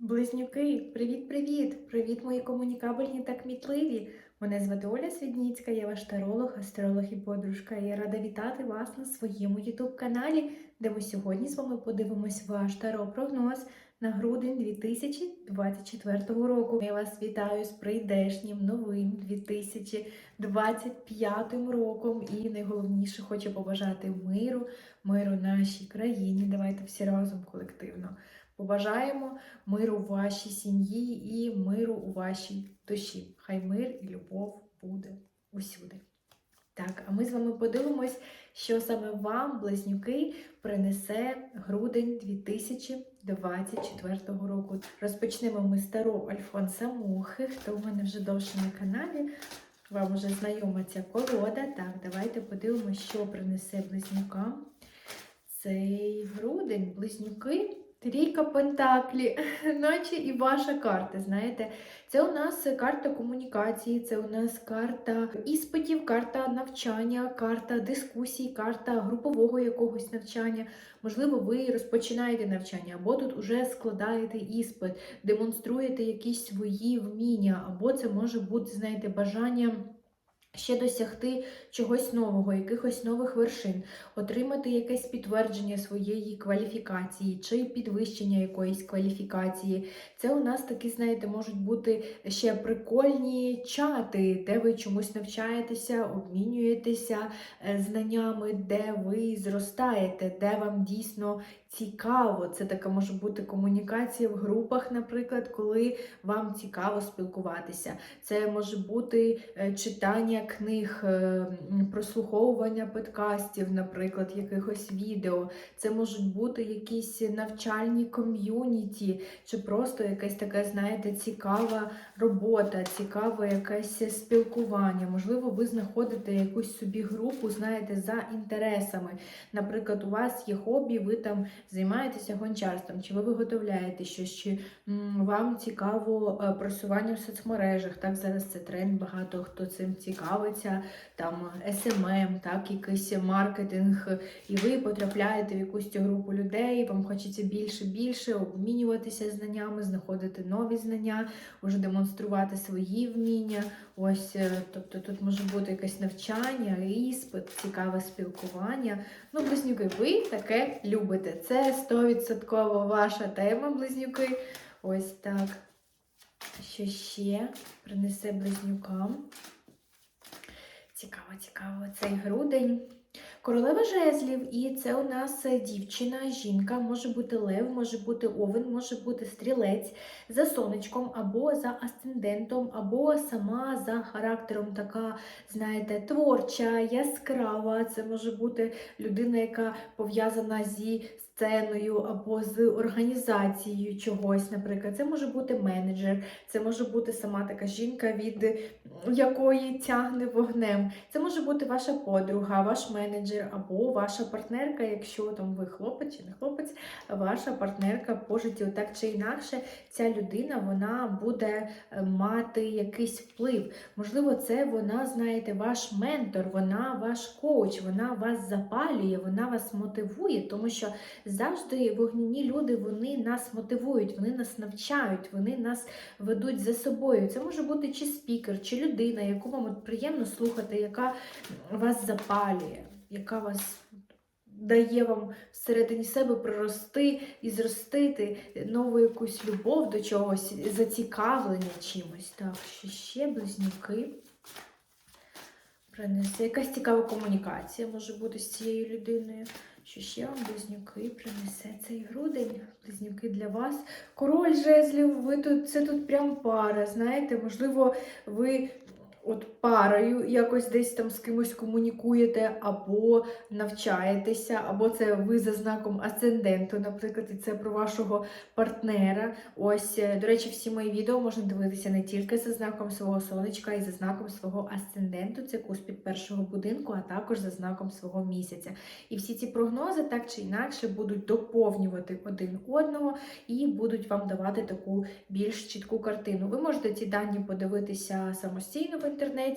Близнюки, привіт-привіт! Привіт, мої комунікабельні та кмітливі! Мене звати Оля Свідніцька, я ваш таролог, астролог і подружка. Я рада вітати вас на своєму ютуб-каналі, де ми сьогодні з вами подивимось ваш таро-прогноз на грудень 2024 року. Я вас вітаю з прийдешнім новим 2025 роком. І найголовніше хочу побажати миру, миру нашій країні. Давайте всі разом колективно. Побажаємо миру в вашій сім'ї і миру у вашій душі. Хай мир і любов буде усюди. Так, а ми з вами подивимось, що саме вам, близнюки, принесе грудень 2024 року. Розпочнемо ми стару Альфонса Мухи, хто у мене вже довше на каналі. Вам вже знайома ця колода. Так, давайте подивимося, що принесе близнюкам цей грудень. Близнюки. Трійка Пентаклі, наче і ваша карта. Знаєте, це у нас карта комунікації, це у нас карта іспитів, карта навчання, карта дискусій, карта групового якогось навчання. Можливо, ви розпочинаєте навчання, або тут уже складаєте іспит, демонструєте якісь свої вміння, або це може бути, знаєте, бажання. Ще досягти чогось нового, якихось нових вершин, отримати якесь підтвердження своєї кваліфікації чи підвищення якоїсь кваліфікації. Це у нас такі, знаєте, можуть бути ще прикольні чати, де ви чомусь навчаєтеся, обмінюєтеся е, знаннями, де ви зростаєте, де вам дійсно цікаво. Це така може бути комунікація в групах, наприклад, коли вам цікаво спілкуватися. Це може бути е, читання книг, е, прослуховування подкастів, наприклад, якихось відео. Це можуть бути якісь навчальні ком'юніті, чи просто якась така, знаєте, цікава робота, цікаве якесь спілкування. Можливо, ви знаходите якусь собі групу, знаєте, за інтересами. Наприклад, у вас є хобі, ви там займаєтеся гончарством, чи ви виготовляєте щось, чи вам цікаво е, просування в соцмережах. Так, зараз це тренд, багато хто цим цікавиться, там SMM, так, якийсь маркетинг, і ви потрапляєте в якусь цю групу людей, вам хочеться більше, більше обмінюватися знаннями, знаходити нові знання, уже демонструвати свої вміння. Ось, е, тобто тут може бути якесь навчання, іспит, цікаве спілкування. Ну, близнюки, ви таке любите. Це 100% ваша тема, близнюки. Ось так. Що ще принесе близнюкам? Цікаво, цікаво, цей грудень. Королева жезлів, і це у нас дівчина, жінка, може бути лев, може бути овен, може бути стрілець за сонечком, або за асцендентом, або сама за характером така, знаєте, творча, яскрава. Це може бути людина, яка пов'язана зі сценою або з організацією чогось, наприклад. Це може бути менеджер, це може бути сама така жінка, від якої тягне вогнем. Це може бути ваша подруга, ваш менеджер або ваша партнерка, якщо там ви хлопець чи не хлопець, ваша партнерка по життю. Так чи інакше, ця людина вона буде е, мати якийсь вплив. Можливо, це вона, знаєте, ваш ментор, вона ваш коуч, вона вас запалює, вона вас мотивує, тому що завжди вогняні люди вони нас мотивують, вони нас навчають, вони нас ведуть за собою. Це може бути чи спікер, чи людина, яку вам приємно слухати, яка вас запалює, яка вас дає вам всередині себе прорости і зростити нову якусь любов до чогось, зацікавлення чимось. Так, ще близнюки. Принесе якась цікава комунікація може бути з цією людиною. Що ще вам близнюки принесе цей грудень? Близнюки для вас. Король жезлів, ви тут, це тут прям пара. Знаєте, можливо, ви от парою якось десь там з кимось комунікуєте, або навчаєтеся, або це ви за знаком асценденту, наприклад, і це про вашого партнера. Ось, е, до речі, всі мої відео можна дивитися не тільки за знаком свого сонечка, і за знаком свого асценденту, це куспід першого будинку, а також за знаком свого місяця. І всі ці прогнози так чи інакше будуть доповнювати один одного і будуть вам давати таку більш чітку картину. Ви можете ці дані подивитися самостійно в інтернеті,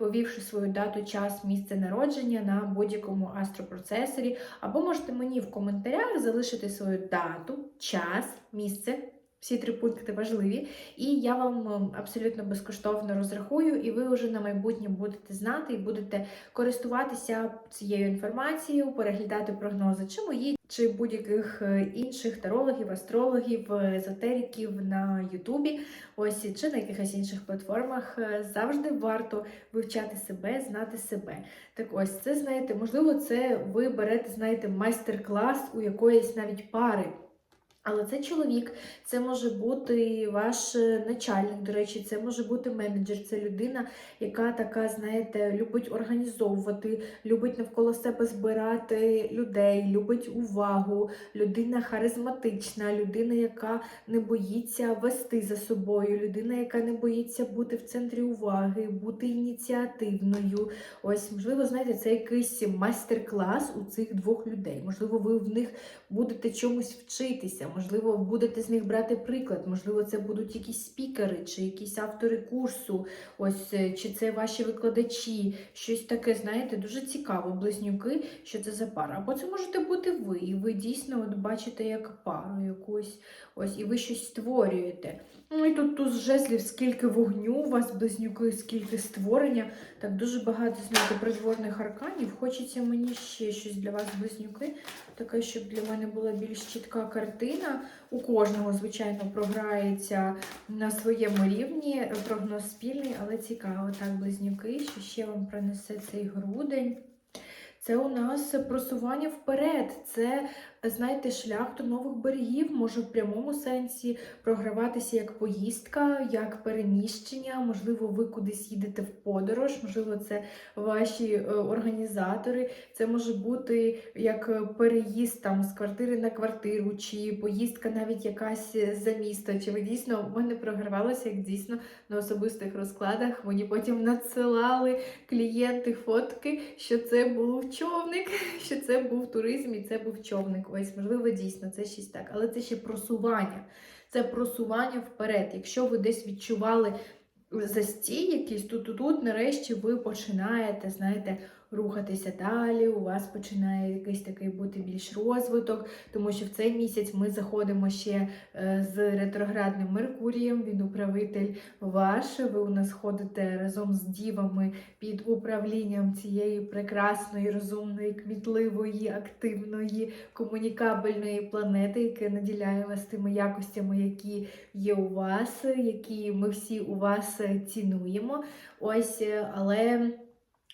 ввівши свою дату, час, місце народження на будь-якому астропроцесорі, або можете мені в коментарях залишити свою дату, час, місце. Всі три пункти важливі, і я вам ем, абсолютно безкоштовно розрахую, і ви вже на майбутнє будете знати і будете користуватися цією інформацією, переглядати прогнози, чи мої, чи будь-яких е, інших тарологів, астрологів, езотериків на Ютубі, ось чи на якихось інших платформах. Е, Завжди варто вивчати себе, знати себе. Так ось це знаєте, можливо, це ви берете, знаєте, майстер-клас у якоїсь навіть пари. Але це чоловік, це може бути ваш е, начальник, до речі, це може бути менеджер, це людина, яка така, знаєте, любить організовувати, любить навколо себе збирати людей, любить увагу, людина харизматична, людина, яка не боїться вести за собою, людина, яка не боїться бути в центрі уваги, бути ініціативною. Ось, можливо, знаєте, це якийсь майстер-клас у цих двох людей. Можливо, ви в них будете чомусь вчитися, можливо, будете з них брати приклад, можливо, це будуть якісь спікери чи якісь автори курсу, ось е, чи це ваші викладачі, щось таке, знаєте, дуже цікаво, близнюки, що це за пара. Або це можете бути ви, і ви дійсно от бачите як пару якусь, ось, і ви щось створюєте. Ну і тут туз жезлів, скільки вогню у вас, близнюки, скільки створення. Так дуже багато знаєте, придворних арканів. Хочеться мені ще щось для вас, близнюки. Таке, щоб для мене була більш чітка картина. У кожного, звичайно, програється на своєму рівні. Прогноз спільний, але цікаво. Так, близнюки, що ще вам принесе цей грудень. Це у нас просування вперед. Це, знаєте, шлях до нових берегів може в прямому сенсі програватися як поїздка, як переміщення. Можливо, ви кудись їдете в подорож, можливо, це ваші е, організатори. Це може бути як переїзд там з квартири на квартиру, чи поїздка навіть якась за місто. Чи ви дійсно в мене програвалося як дійсно на особистих розкладах? Мені потім надсилали клієнти фотки, що це був човник, що це був туризм і це був човник. Ось, можливо, дійсно це щось так. Але це ще просування. Це просування вперед. Якщо ви десь відчували застій якийсь, то тут, нарешті ви починаєте, знаєте, рухатися далі, у вас починає якийсь такий бути більш розвиток, тому що в цей місяць ми заходимо ще е, з ретроградним Меркурієм, він управитель ваш. Ви у нас ходите разом з дівами під управлінням цієї прекрасної, розумної, кмітливої, активної, комунікабельної планети, яка наділяє вас тими якостями, які є у вас, які ми всі у вас цінуємо. Ось, але.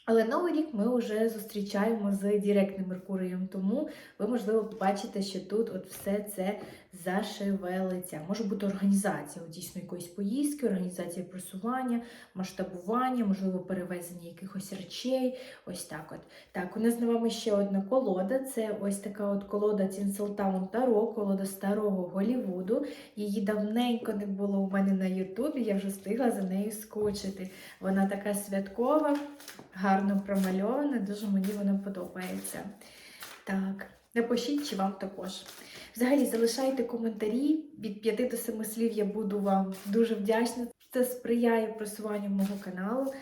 Але новий рік ми вже зустрічаємо з Діректним Меркурієм, тому ви, можливо, побачите, що тут от все це зашевелиться. Може бути організація дійсно якоїсь поїздки, організація просування, масштабування, можливо, перевезення якихось речей. Ось так от. Так, у нас з вами ще одна колода. Це ось така от колода Tinseltown Таро, колода старого Голівуду. Її давненько не було у мене на Ютубі, я вже встигла за нею скочити. Вона така святкова, гарно промальована, дуже мені вона подобається. Так, напишіть, чи вам також. Взагалі, залишайте коментарі від 5 до 7 слів. Я буду вам дуже вдячна. Це сприяє просуванню мого каналу.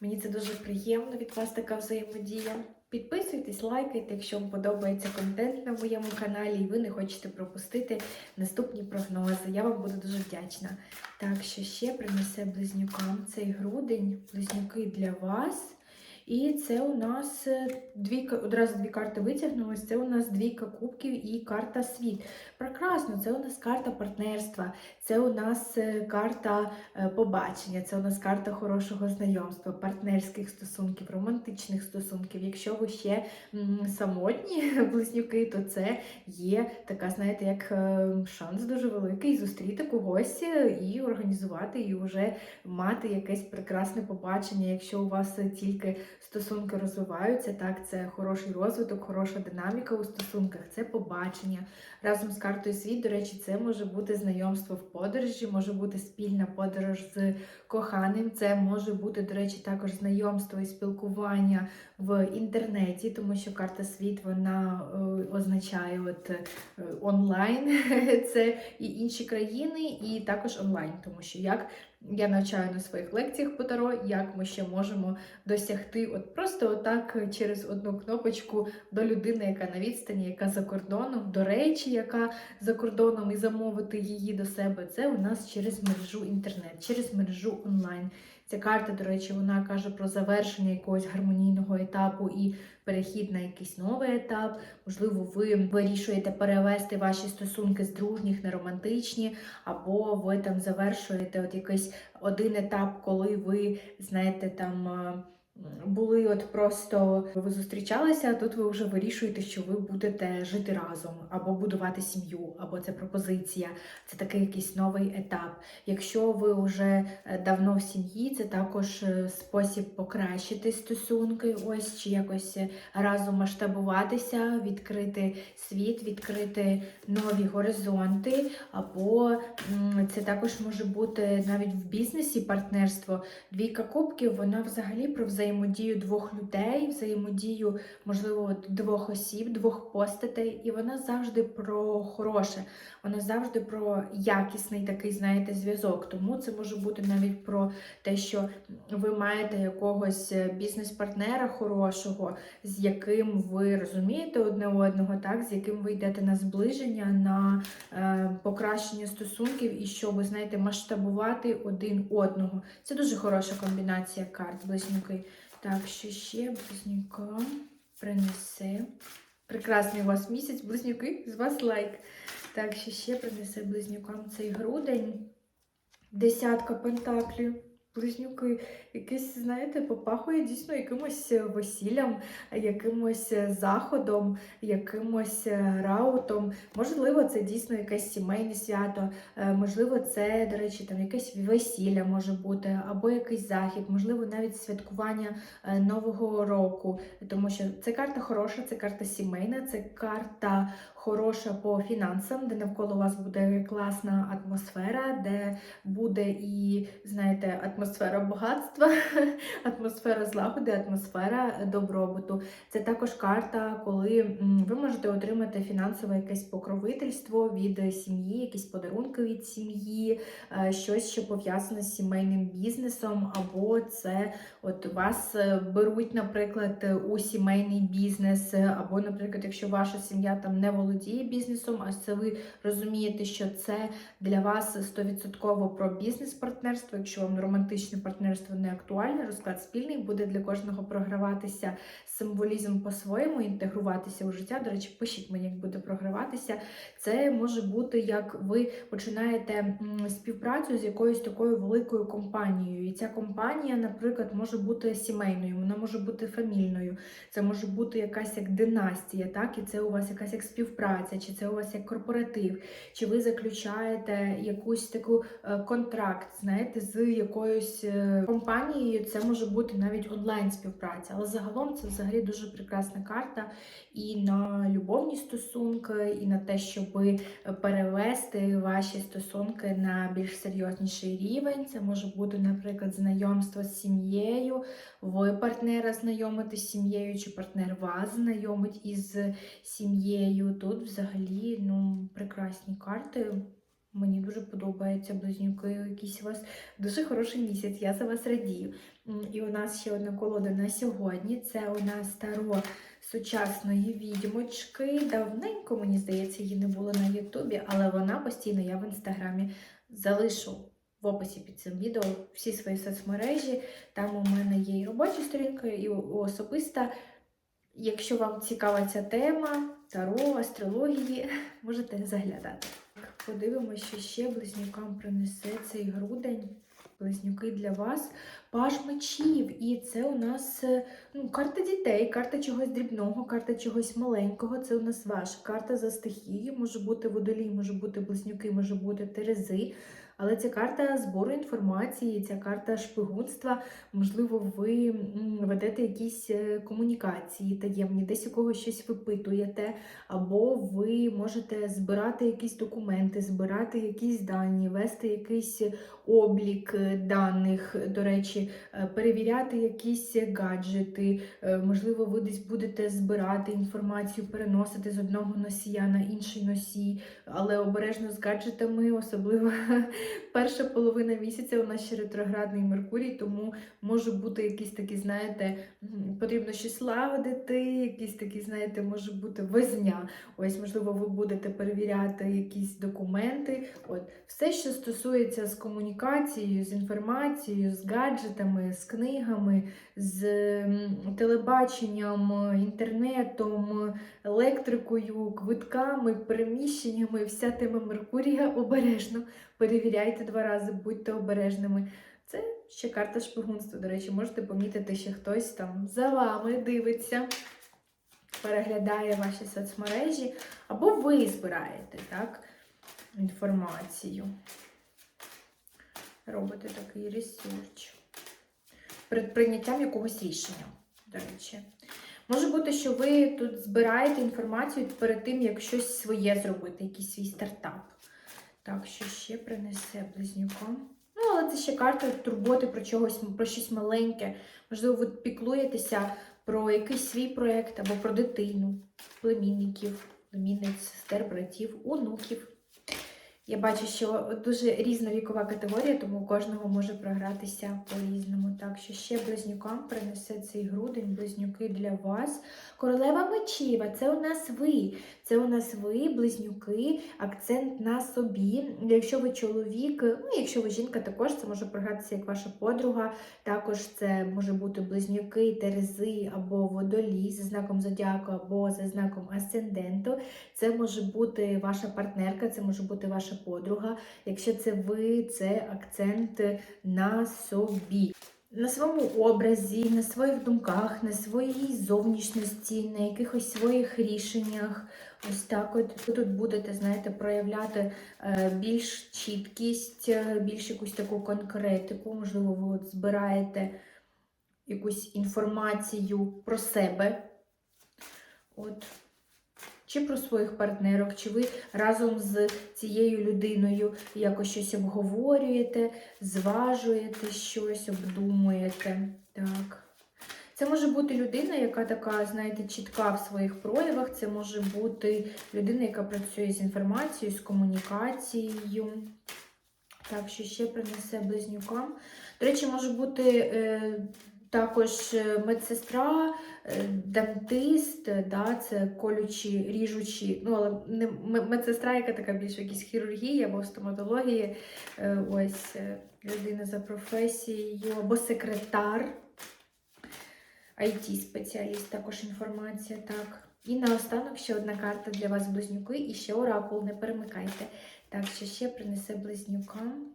Мені це дуже приємно від вас така взаємодія. Підписуйтесь, лайкайте, якщо вам подобається контент на моєму каналі, і ви не хочете пропустити наступні прогнози. Я вам буду дуже вдячна. Так, що ще принесе близнюкам цей грудень, близнюки для вас. І це у нас е, дві одразу дві карти витягнулись. Це у нас двійка кубків і карта світ. Прекрасно, це у нас карта партнерства, це у нас е, карта е, побачення, це у нас карта хорошого знайомства, партнерських стосунків, романтичних стосунків. Якщо ви ще самотні близнюки, то це є така, знаєте, як шанс дуже великий зустріти когось і організувати, і вже мати якесь прекрасне побачення, якщо у вас тільки стосунки розвиваються, так, це хороший розвиток, хороша динаміка у стосунках, це побачення. Разом з картою світ, до речі, це може бути знайомство в подорожі, може бути спільна подорож з коханим. Це може бути, до речі, також знайомство і спілкування в інтернеті, тому що карта світ вона е, означає от е, онлайн, це і інші країни, і також онлайн, тому що як Я навчаю на своїх лекціях по Таро, як ми ще можемо досягти, от просто отак через одну кнопочку до людини, яка на відстані, яка за кордоном, до речі, яка за кордоном, і замовити її до себе. Це у нас через мережу інтернет, через мережу онлайн. Ця карта, до речі, вона каже про завершення якогось гармонійного етапу і перехід на якийсь новий етап. Можливо, ви вирішуєте перевести ваші стосунки з дружніх на романтичні, або ви там завершуєте от якийсь один етап, коли ви знаєте там. Були от просто ви зустрічалися, а тут ви вже вирішуєте, що ви будете жити разом, або будувати сім'ю, або це пропозиція, це такий якийсь новий етап. Якщо ви вже е, давно в сім'ї, це також е, спосіб покращити стосунки, ось чи якось е, разом масштабуватися, відкрити світ, відкрити нові горизонти, або це також може бути навіть в бізнесі партнерство. Двійка кубків, вона взагалі про взаємодію двох людей, взаємодію, можливо, двох осіб, двох постатей, і вона завжди про хороше, вона завжди про якісний такий, знаєте, зв'язок. Тому це може бути навіть про те, що ви маєте якогось е, бізнес-партнера хорошого, з яким ви розумієте одне одного, так, з яким ви йдете на зближення, на е, покращення стосунків і щоб, знаєте, масштабувати один одного. Це дуже хороша комбінація карт, близнюки. Так, що ще близнюкам принесе. Прекрасний у вас місяць, близнюки, з вас лайк. Так, що ще принесе близнюкам цей грудень. Десятка пентаклів. Близнюки, якийсь, знаєте, попахує дійсно якимось е, весіллям, якимось е, заходом, якимось е, раутом. Можливо, це дійсно якесь сімейне свято, можливо, це, до речі, там якесь весілля може бути, або якийсь захід, можливо, навіть святкування Нового року. Тому що це карта хороша, це карта сімейна, це карта хороша по фінансам, де навколо вас буде класна атмосфера, де буде і, знаєте, атмосфера багатства, атмосфера злагоди, атмосфера добробуту. Це також карта, коли ви можете отримати фінансове якесь покровительство від сім'ї, якісь подарунки від сім'ї, е, щось, що пов'язане з сімейним бізнесом, або це от вас е, беруть, наприклад, у сімейний бізнес, або, наприклад, якщо ваша сім'я там не володіє бізнесом, а це ви розумієте, що це для вас 100% про бізнес-партнерство. Якщо вам романтичне партнерство не актуальне, розклад спільний буде для кожного програватися символізм по-своєму, інтегруватися у життя. До речі, пишіть мені, як буде програватися. Це може бути як ви починаєте співпрацю з якоюсь такою великою компанією. І ця компанія, наприклад, може бути сімейною, вона може бути фамільною, це може бути якась як династія, так? І це у вас якась як співпраця, чи це у вас як корпоратив, чи ви заключаєте якусь таку е, контракт, знаєте, з якоюсь е, компанією. Це може бути навіть онлайн співпраця, але загалом це взагалі дуже прекрасна карта і на любовні стосунки, і на те, щоб перевести ваші стосунки на більш серйозніший рівень. Це може бути, наприклад, знайомство з сім'єю, ви партнера знайомите з сім'єю, чи партнер вас знайомить із сім'єю. Тут взагалі ну, прекрасні карти. Мені дуже подобається близнюки. Якийсь у вас дуже хороший місяць. Я за вас радію. І у нас ще одна колода на сьогодні. Це у нас таро сучасної відьмочки. Давненько, мені здається, її не було на Ютубі, але вона постійно я в інстаграмі залишу в описі під цим відео всі свої соцмережі. Там у мене є і робоча сторінка, і особиста. Якщо вам цікава ця тема, таро, астрології, можете заглядати. Подивимося, що ще близнюкам принесе цей грудень. Близнюки для вас. Паж мечів. І це у нас е, ну, карта дітей, карта чогось дрібного, карта чогось маленького. Це у нас ваша карта за стихією. Може бути водолій, може бути близнюки, може бути терези. Але ця карта збору інформації, ця карта шпигунства. Можливо, ви ведете якісь е, комунікації таємні, десь у когось щось випитуєте, або ви можете збирати якісь документи, збирати якісь дані, вести якийсь облік е, даних. До речі, е, перевіряти якісь гаджети, можливо, ви десь будете збирати інформацію, переносити з одного носія на інший носій, але обережно з гаджетами, особливо перша половина місяця у нас ще ретроградний Меркурій, тому може бути якісь такі, знаєте, потрібно щось лагодити, якісь такі, знаєте, може бути возня. Ось, можливо, ви будете перевіряти якісь документи. От, все, що стосується з комунікацією, з інформацією, з гаджетами, з книгами, з телебаченням, інтернетом, електрикою, квитками, переміщеннями, вся тема Меркурія обережно. Перевіряйте два рази, будьте обережними. Це ще карта шпигунства. До речі, можете помітити, що хтось там за вами дивиться, переглядає ваші соцмережі, або ви збираєте так, інформацію. Робите такий ресурч. Перед прийняттям якогось рішення, до речі. Може бути, що ви тут збираєте інформацію перед тим, як щось своє зробити, якийсь свій стартап. Так, що ще принесе близнюкам? Ну, але це ще карта турботи про чогось, про щось маленьке. Можливо, ви піклуєтеся про якийсь свій проєкт або про дитину, племінників, племінниць, сестер, братів, онуків. Я бачу, що дуже різна вікова категорія, тому у кожного може програтися по-різному. Так що ще близнюкам принесе цей грудень, близнюки для вас. Королева мечіва, це у нас ви. Це у нас ви, близнюки, акцент на собі. Якщо ви чоловік, ну якщо ви жінка, також це може програтися як ваша подруга. Також це може бути близнюки, терези або водолій за знаком зодіаку, або за знаком асценденту. Це може бути ваша партнерка, це може бути ваша подруга. Якщо це ви, це акцент на собі. На своєму образі, на своїх думках, на своїй зовнішності, на якихось своїх рішеннях. Ось так от ви тут будете, знаєте, проявляти е, більш чіткість, е, більш якусь таку конкретику. Можливо, ви от збираєте якусь інформацію про себе. От чи про своїх партнерок, чи ви разом з цією людиною якось щось обговорюєте, зважуєте щось, обдумуєте. Так. Це може бути людина, яка така, знаєте, чітка в своїх проявах. Це може бути людина, яка працює з інформацією, з комунікацією. Так, що ще принесе близнюкам. До речі, може бути е, також медсестра, е, дантист, да, це колючі, ріжучі, ну, але не медсестра, яка така більш в якійсь хірургії або стоматології, е, ось е, людина за професією, або секретар, IT-спеціаліст, також інформація, так. І наостанок ще одна карта для вас близнюки, і ще оракул, не перемикайте. Так, що ще принесе близнюкам.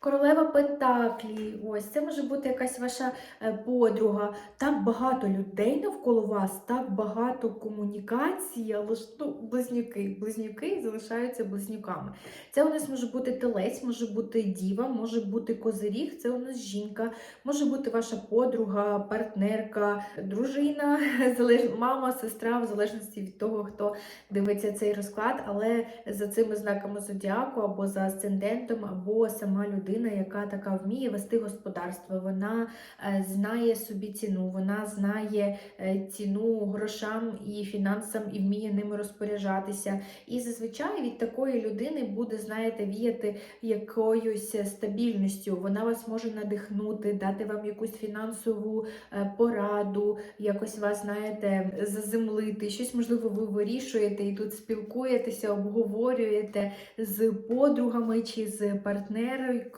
Королева Пентаклі, ось це може бути якась ваша е, подруга. Так багато людей навколо вас, так багато комунікацій, але ж ну, близнюки. Близнюки залишаються близнюками. Це у нас може бути телець, може бути діва, може бути козиріг, це у нас жінка, може бути ваша подруга, партнерка, дружина, мама, сестра, в залежності від того, хто дивиться цей розклад, але за цими знаками зодіаку або за асцендентом, або сама людина людина, яка така вміє вести господарство, вона е, знає собі ціну, вона знає е, ціну грошам і фінансам і вміє ними розпоряджатися. І зазвичай від такої людини буде, знаєте, віяти якоюсь стабільністю. Вона вас може надихнути, дати вам якусь фінансову е, пораду, якось вас, знаєте, заземлити. Щось, можливо, ви вирішуєте і тут спілкуєтеся, обговорюєте з подругами чи з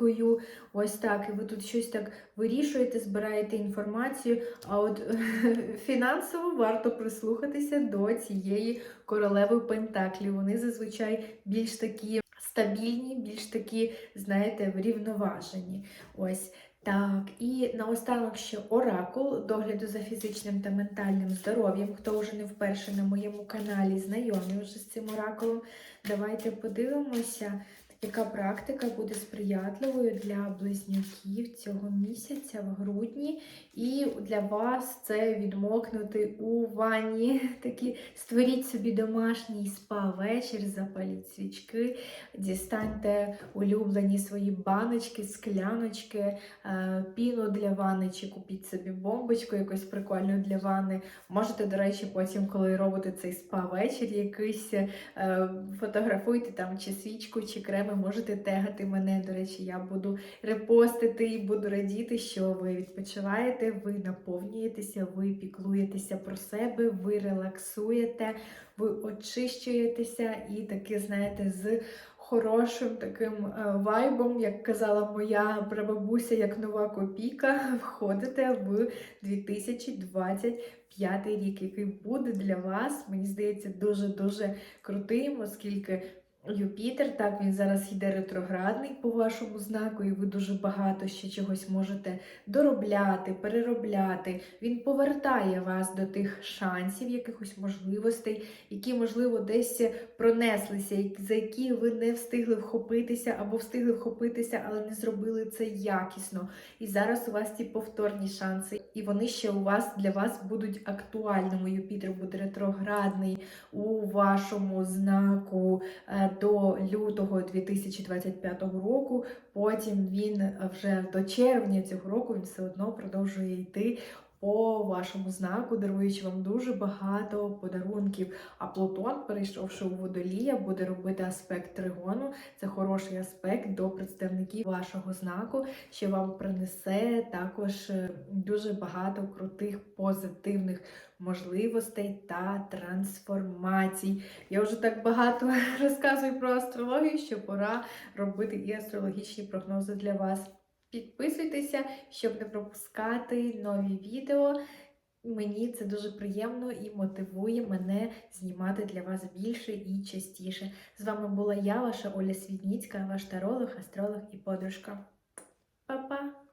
партнеркою. Ось так. І ви тут щось так вирішуєте, збираєте інформацію. А от фінансово варто прислухатися до цієї королеви Пентаклі. Вони зазвичай більш такі стабільні, більш такі, знаєте, врівноважені. Ось. Так, і наостанок ще оракул догляду за фізичним та ментальним здоров'ям. Хто вже не вперше на моєму каналі знайомий вже з цим оракулом, давайте подивимося, яка практика буде сприятливою для близнюків цього місяця в грудні. І для вас це відмокнути у ванні. Такі створіть собі домашній спа-вечір, запаліть свічки, дістаньте улюблені свої баночки, скляночки, е, піну для ванни, чи купіть собі бомбочку якусь прикольну для ванни. Можете, до речі, потім, коли робите цей спа-вечір, якийсь е, фотографуйте там чи свічку, чи креми, можете тегати мене. До речі, я буду репостити і буду радіти, що ви відпочиваєте, ви наповнюєтеся, ви піклуєтеся про себе, ви релаксуєте, ви очищуєтеся і таки, знаєте, з хорошим таким е, вайбом, як казала моя прабабуся, як нова копійка, входите в 2025 рік, який буде для вас, мені здається, дуже-дуже крутим, оскільки Юпітер, так, він зараз йде ретроградний по вашому знаку, і ви дуже багато ще чогось можете доробляти, переробляти. Він повертає вас до тих шансів, якихось можливостей, які, можливо, десь пронеслися, за які ви не встигли вхопитися або встигли вхопитися, але не зробили це якісно. І зараз у вас ці повторні шанси, і вони ще у вас для вас будуть актуальними. Юпітер буде ретроградний у вашому знаку. До лютого 2025 року. Потім він е, вже до червня цього року він все одно продовжує йти. По вашому знаку, даруючи вам дуже багато подарунків. А Плутон, перейшовши у водолія, буде робити аспект тригону. Це хороший аспект до представників вашого знаку, що вам принесе також е, дуже багато крутих позитивних можливостей та трансформацій. Я вже так багато розказую про астрологію, що пора робити і астрологічні прогнози для вас. Підписуйтеся, щоб не пропускати нові відео. Мені це дуже приємно і мотивує мене знімати для вас більше і частіше. З вами була я, ваша Оля Свідніцька, ваш таролог, астролог і подружка. Па-па!